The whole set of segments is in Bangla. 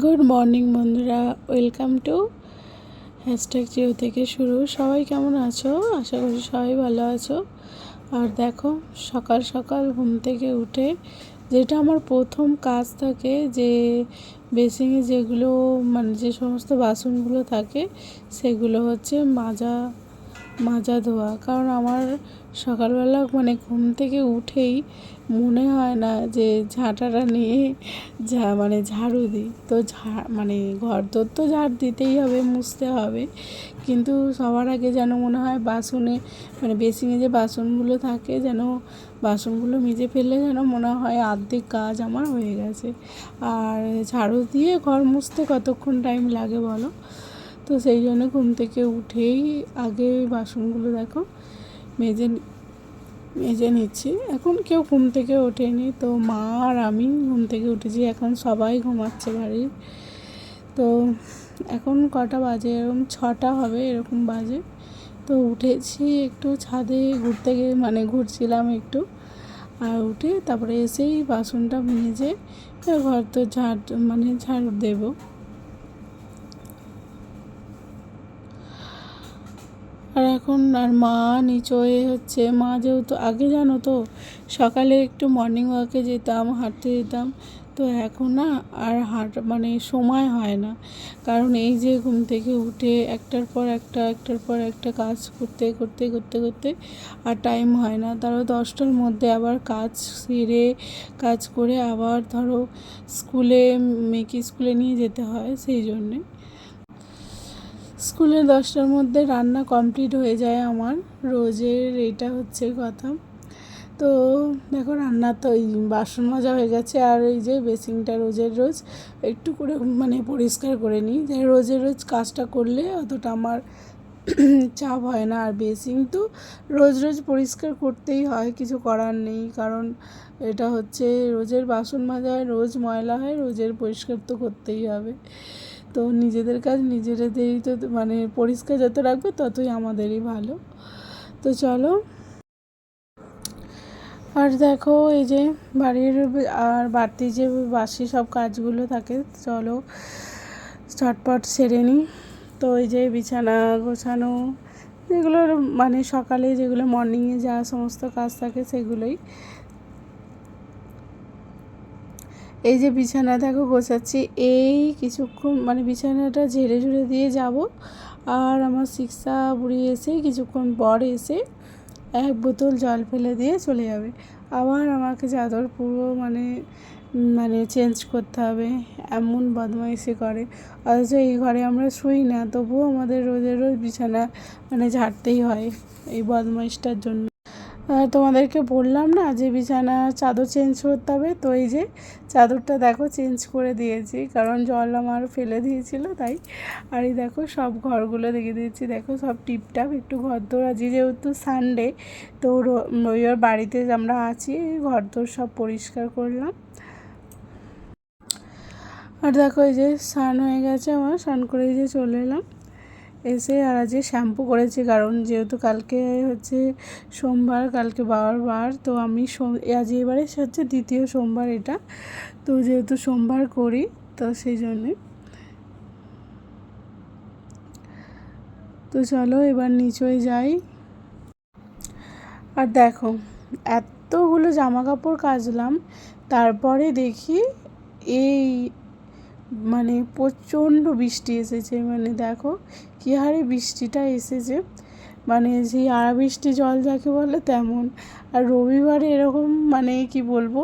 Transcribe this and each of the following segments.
গুড মর্নিং বন্ধুরা, ওয়েলকাম টু হ্যাশট্যাগ জিও থেকে শুরু। সবাই কেমন আছো? আশা করি সবাই ভালো আছো। আর দেখো, সকাল সকাল ঘুম থেকে উঠে যেটা আমার প্রথম কাজ থাকে, যে বেসিংয়ে যেগুলো মানে যে সমস্ত বাসনগুলো থাকে, সেগুলো হচ্ছে মাজা মাজা ধোয়া। কারণ আমার সকালবেলা মানে ঘুম থেকে উঠেই মনে হয় না যে ঝাঁটাটা নিয়ে যা মানে ঝাড়ু দিই। তো ঝা মানে ঘর দোর তো ঝাড় দিতেই হবে, মুছতে হবে। কিন্তু সবার আগে যেন মনে হয় বাসনে মানে বেসিনে যে বাসনগুলো থাকে যেন, বাসনগুলো মেজে ফেললে যেন মনে হয় আর্ধেক কাজ আমার হয়ে গেছে। আর ঝাড়ু দিয়ে ঘর মুছতে কতক্ষণ টাইম লাগে বলো? তো সেই জন্য ঘুম থেকে উঠেই আগে বাসনগুলো দেখো, মেজে মেজে নিচ্ছি। এখন কেউ ঘুম থেকে ওঠেনি, তো মা আর আমি ঘুম থেকে উঠেছি। এখন সবাই ঘুমাচ্ছে বাড়ির। তো এখন কটা বাজে? এরকম ছটা হবে, এরকম বাজে। তো উঠেছি একটু ছাদে ঘুরতে গিয়ে মানে ঘুরছিলাম একটু। আর উঠে তারপরে এসেই বাসনটা মেজে ঘর তো ঝাড় মানে ঝাড় দেবো। আর এখন আর মা নিচয়ে হচ্ছে। মা যেহেতু আগে জানো তো, সকালে একটু মর্নিং ওয়াকে যেতাম, হাঁটতে যেতাম। তো এখন না আর হাঁট মানে সময় হয় না। কারণ এই যে ঘুম থেকে উঠে একটার পর একটা, একটার পর একটা কাজ করতে করতে করতে করতে আর টাইম হয় না। তারও দশটার মধ্যে আবার কাজ সেরে, কাজ করে আবার ধরো স্কুলে, মেয়েকে স্কুলে নিয়ে যেতে হয় সেই জন্যে। স্কুলে দশটার মধ্যে রান্না কমপ্লিট হয়ে যায় আমার। রোজের এটা হচ্ছে কথা। তো দেখো রান্না তো এই বাসন মাজা হয়ে গেছে আর এই যে বেসিংটা রোজের রোজ একটু করে মানে পরিষ্কার করে নিই। যে রোজের রোজ কাজটা করলে অতটা আমার চাপ হয় না। আর বেসিং তো রোজ রোজ পরিষ্কার করতেই হয়, কিছু করার নেই। কারণ এটা হচ্ছে রোজের বাসন মাজায় রোজ ময়লা হয়, রোজের পরিষ্কার তো করতেই হবে। তো নিজেদের কাজ নিজেদেরই তো মানে পরিষ্কার যত রাখবে ততই আমাদেরই ভালো। তো চলো। আর দেখো এই যে বাড়ির আর বাড়তি যে বাসি সব কাজগুলো থাকে, চলো চটপট সেরে নিই তো এই যে বিছানা গোছানো যেগুলো মানে সকালে যেগুলো মর্নিংয়ে যা সমস্ত কাজ থাকে সেগুলোই এই যে বিছানা, দেখো গোছাচ্ছি। এই কিছুক্ষণ মানে বিছানাটা ঝেড়ে ঝুড়ে দিয়ে যাব। আর আমার শিক্ষা বুড়ি এসে কিছুক্ষণ পর এসে এক বোতল জল ফেলে দিয়ে চলে যাবে। আবার আমাকে চাদর পুরো মানে মানে চেঞ্জ করতে হবে। এমন বদমাইশি করে। অথচ এই ঘরে আমরা শুই না, তবুও আমাদের রোজের রোজ বিছানা মানে ঝাড়তেই হয় এই বদমাইশটার জন্য। তোমাদেরকে বললাম না যে বিছানা, চাদর চেঞ্জ করতে হবে। তো এই যে চাদরটা দেখো চেঞ্জ করে দিয়েছি, কারণ জল আমার ফেলে দিয়েছিল তাই। আর এই দেখো সব ঘরগুলো দেখে দিয়েছি। দেখো সব টিপটাপ, একটু ঘর দোর আছি যেহেতু সানডে তো রবিবার বাড়িতে আমরা আছি ঘর দোর সব পরিষ্কার করলাম। আর দেখো এই যে স্নান হয়ে গেছে আমার, স্নান করে যে চলে এলাম। এসে আর আজকে শ্যাম্পু করেছি, কারণ যেহেতু কালকে হচ্ছে সোমবার, কালকে বাবার বার তো আমি আজ এবারে হচ্ছে দ্বিতীয় সোমবার এটা। তো যেহেতু সোমবার করি, তো সেই জন্যে। তো চলো এবার নিচয় যাই। আর দেখো, এতগুলো জামা কাপড় কাচলাম, তারপরে দেখি এই মানে প্রচণ্ড বৃষ্টি এসেছে মানে দেখো কী হারে বৃষ্টিটা এসেছে। মানে সেই আড়া বৃষ্টি জল যাকে বলে তেমন। আর রবিবারে এরকম মানে কি বলব,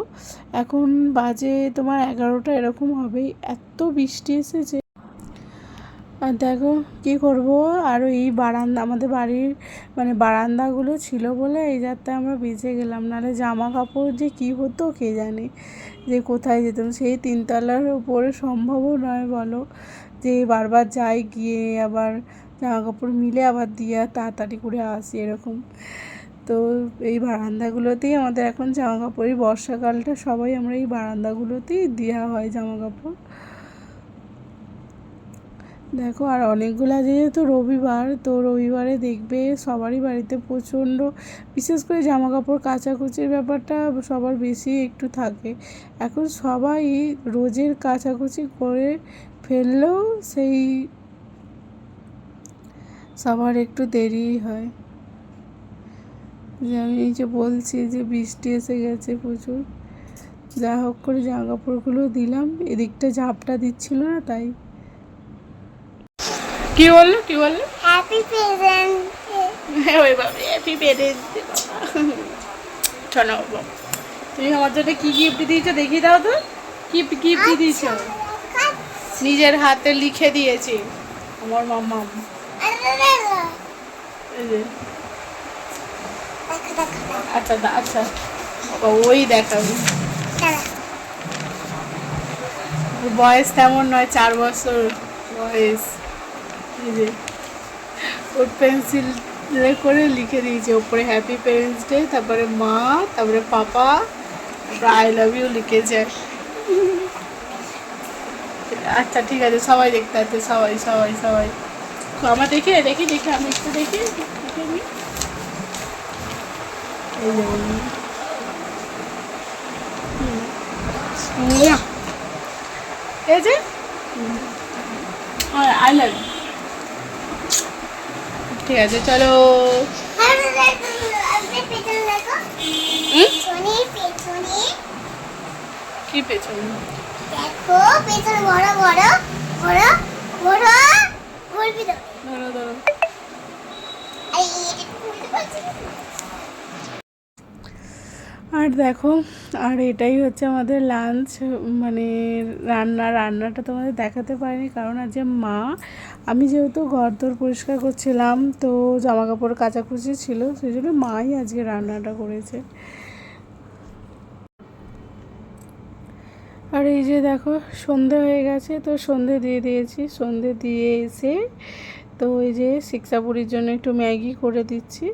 এখন বাজে তোমার এগারোটা এরকম হবে, এত বৃষ্টি এসেছে। আর দেখো কী করব, আর এই বারান্দা, আমাদের বাড়ির মানে বারান্দাগুলো ছিল বলে এই যাত্রায় আমরা বেঁচে গেলাম। নাহলে জামা কাপড় যে কী হতো কে জানে যে কোথায় যেতাম। সেই তিনতলার উপরে সম্ভবও নয় বলো। যে বারবার যাই গিয়ে আবার জামা কাপড় মিলে আবার দিয়ে তাড়াতাড়ি করে আসি এরকম। তো এই বারান্দাগুলোতেই আমাদের এখন জামা কাপড় এই বর্ষাকালটা সবাই আমরা এই বারান্দাগুলোতেই দেওয়া হয় জামা কাপড় দেখো, আর অনেকগুলা যেহেতু রবিবার, তো রবিবারে দেখবে সবারই বাড়িতে প্রচণ্ড, বিশেষ করে জামা কাপড় কাচাকুচির ব্যাপারটা সবার বেশি একটু থাকে। এখন সবাই রোজের কাচাকুচি করে ফেললেও সেই সবার একটু দেরিই হয়। যে আমি যে বলছি যে বৃষ্টি এসে গেছে প্রচুর যা হোক করে জামা কাপড়গুলো দিলাম, এদিকটা ঝাপটা দিচ্ছিল না তাই। কি বলল? কি বলল? হ্যাপি প্রেজেন্ট ওই বাবা হ্যাপি প্যারেন্টস শোনো বাবা। তুমি আমার জন্য কি গিফট দিয়েছ দেখিয়ে দাও তো। কি গিফট দিয়েছ? নিজের হাতে লিখে দিয়েছি। আমার মাম্মা আচ্ছা আচ্ছা। বাবা ওই দেখাবি বয়স তেমন নয় চার বছর বয়স। এই যে ওর পেন্সিল করে লিখে দিয়েছে। ওপরে হ্যাপি প্যারেন্টস ডে তারপরে মা, তারপরে পাপা, তারপরে আই লাভ ইউ লিখেছে। আচ্ছা ঠিক আছে, সবাই দেখতে আছে, সবাই সবাই সবাই। আমার দেখে, দেখি দেখি, আমি একটু দেখি। এই যে আই লাভ ঠিক আছে চলো। কি পেছন? দেখো পেছনে বড় বড় বড় বড় ধরো আরে দেখো, আর এটাই হচ্ছে আমাদের লাঞ্চ মানে রান্না। রান্নাটা তোমাদের দেখাতে পারিনি, কারণ আজকে মা, আমি যেহেতু ঘর দোর পরিষ্কার করছিলাম, তো জামা কাপড় কাচাকুচি ছিল, সেই জন্য মাই আজকে রান্নাটা করেছে। আর এই যে দেখো, সন্ধে হয়ে গেছে, তো সন্ধে দিয়ে দিয়েছি। সন্ধে দিয়ে এসে তো এই যে শিক্ষাপুরীর জন্য একটু ম্যাগি করে দিচ্ছি।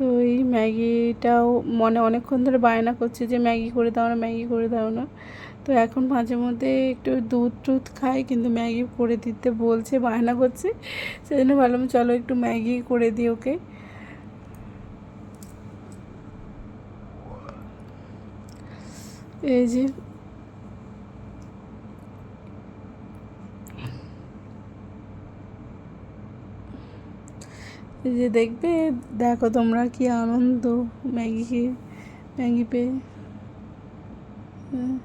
তো এই ম্যাগিটাও মনে অনেকক্ষণ ধরে বায়না করছে যে, ম্যাগি করে দাও না, ম্যাগি করে দাও না। তো এখন মাঝে মধ্যে একটু দুধ টুধ খাই, কিন্তু ম্যাগি করে দিতে বলছে, বায়না করছে। সেই জন্য ভাবলাম, চলো একটু ম্যাগি করে দিই ওকে। এই যে যে দেখবে, দেখো তোমরা কি আনন্দ ম্যাগি খেয়ে ম্যাগি পেয়ে। হ্যাঁ।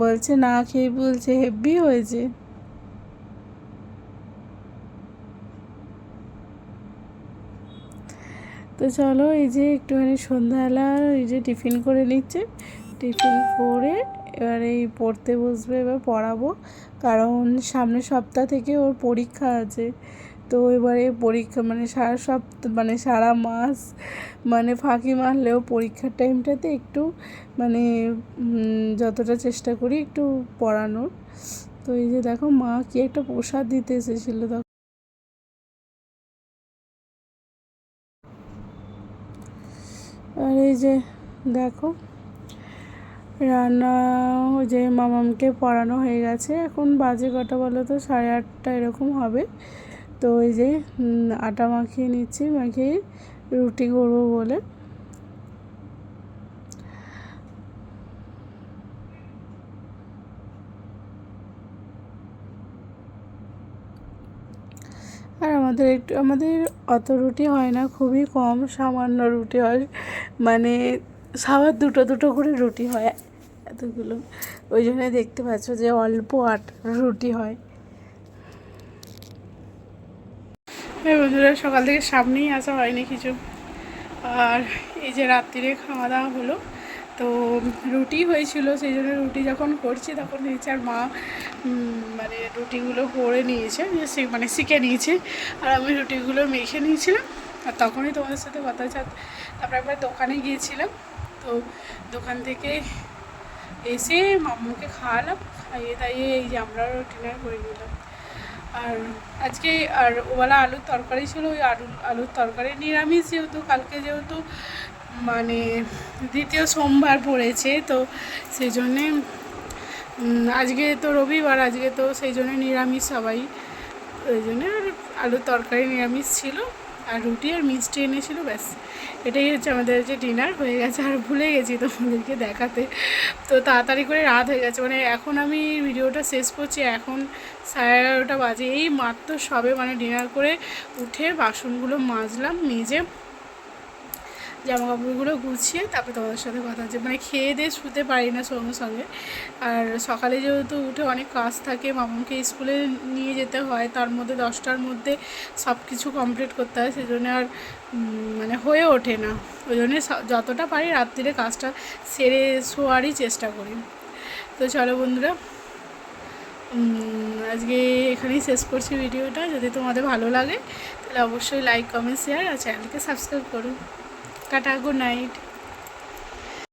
বলছে না খেয়ে বলছে হেভি হয়েছে। তো চলো এই যে একটুখানি সন্ধ্যাবেলা এই যে টিফিন করে নিচ্ছে। টিফিন করে এবার এই পড়তে বসবে এবার পড়াবো, কারণ সামনের সপ্তাহ থেকে ওর পরীক্ষা আছে। তো এবারে পরীক্ষা মানে সারা সপ্তাহ মানে সারা মাস মানে ফাঁকি মারলেও পরীক্ষার টাইমটাতে একটু মানে যতটা চেষ্টা করি একটু পড়ানোর। তো এই যে দেখো, মা কি একটা প্রসাদ দিতে এসেছিল তখন আর এই যে দেখো, রান্না যে মামামকে পড়ানো হয়ে গেছে। এখন বাজে কটা বলো তো? সাড়ে আটটা এরকম হবে। তো ওই যে আটা মাখিয়ে নিচ্ছি, মাখিয়ে রুটি করব বলে। আর আমাদের একটু, আমাদের অত রুটি হয় না, খুবই কম, সামান্য রুটি হয়। মানে সাবার দুটো দুটো করে রুটি হয়, এতগুলো। ওই জন্য দেখতে পাচ্ছ যে অল্প আট রুটি হয় এই বন্ধুরা, সকাল থেকে সামনেই আসা হয়নি কিছু। আর এই যে রাত্রিরে খাওয়া দাওয়া হলো, তো রুটি হয়েছিল, সেই জন্য রুটি যখন করছি তখন নিচে আর মা মানে রুটিগুলো করে নিয়েছে সে- মানে শিখে নিয়েছে, আর আমি রুটিগুলো মেখে নিয়েছিলাম, আর তখনই তোমাদের সাথে কথা আর তারপরে একবার দোকানে গিয়েছিলাম, তো দোকান থেকে এসে মাম্মুকে খাওয়ালাম, খাইয়ে দাইয়ে এই যে আমরাও ডিনার করে নিলাম। আর আজকে আর ওবেলা আলুর তরকারি ছিল, ওই আলু, আলুর তরকারি নিরামিষ যেহেতু, কালকে যেহেতু মানে দ্বিতীয় সোমবার পড়েছে, তো সেই জন্যে আজকে তো রবিবার, আজকে তো সেই জন্য নিরামিষ সবাই। ওই জন্য আর আলুর তরকারি নিরামিষ ছিল। আর রুটি আর মিষ্টি এনেছিল, ব্যাস। এটাই হচ্ছে আমাদের যে ডিনার হয়ে গেছে। আর ভুলে গেছি তোমাদেরকে দেখাতে। তো তাড়াতাড়ি করে রাত হয়ে গেছে। মানে এখন আমি ভিডিওটা শেষ করছি। এখন সাড়ে এগারোটা বাজে। এই মাত্র সবে মানে ডিনার করে উঠে বাসনগুলো মাজলাম, মেজে জামা কাপড়গুলো গুছিয়ে তারপরে তোমাদের সাথে কথা হচ্ছে। মানে খেয়ে দিয়ে শুতে পারি না সঙ্গে সঙ্গে। আর সকালে যেহেতু উঠে অনেক কাজ থাকে মামুকে স্কুলে নিয়ে যেতে হয়, তার মধ্যে দশটার মধ্যে সব কিছু কমপ্লিট করতে হয়, সেজন্য আর মানে হয়ে ওঠে না। ওই জন্য যতটা পারি রাত্রিরে কাজটা সেরে শোয়ারই চেষ্টা করি। তো চলো বন্ধুরা আজকে এখানেই শেষ করছি ভিডিওটা। যদি তোমাদের ভালো লাগে, তাহলে অবশ্যই লাইক কমেন্ট শেয়ার আর চ্যানেলকে সাবস্ক্রাইব করুন টাটা গুড নাইট